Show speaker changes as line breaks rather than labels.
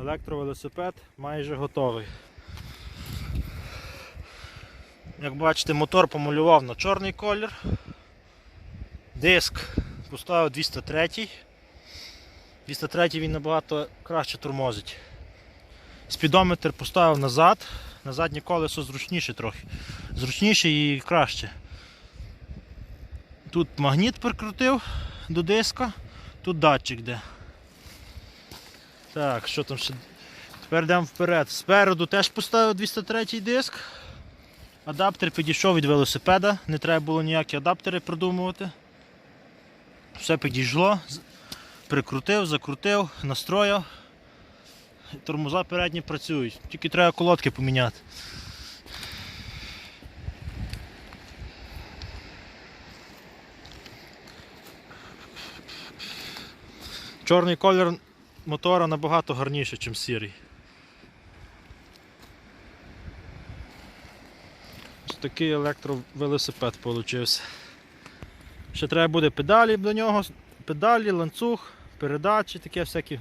Електровелосипед майже готовий. Як бачите, мотор помалював на чорний колір. Диск поставив 203. 203 він набагато краще тормозить. Спідометр поставив назад. На заднє колесо зручніше трохи. Зручніше і краще. Тут магніт прикрутив до диска, тут датчик де. Так, що там ще? Тепер йдемо вперед. Спереду теж поставив 203 диск. Адаптер підійшов від велосипеда, не треба було ніякі адаптери придумувати. Все підійшло, прикрутив, закрутив, настроїв. Тормоза передні працюють, тільки треба колодки поміняти. Чорний колір мотора набагато гарніше, ніж сірий. Ось такий електровелосипед вийшов. Ще треба буде педалі до нього, педалі, ланцюг, передачі, таке всякі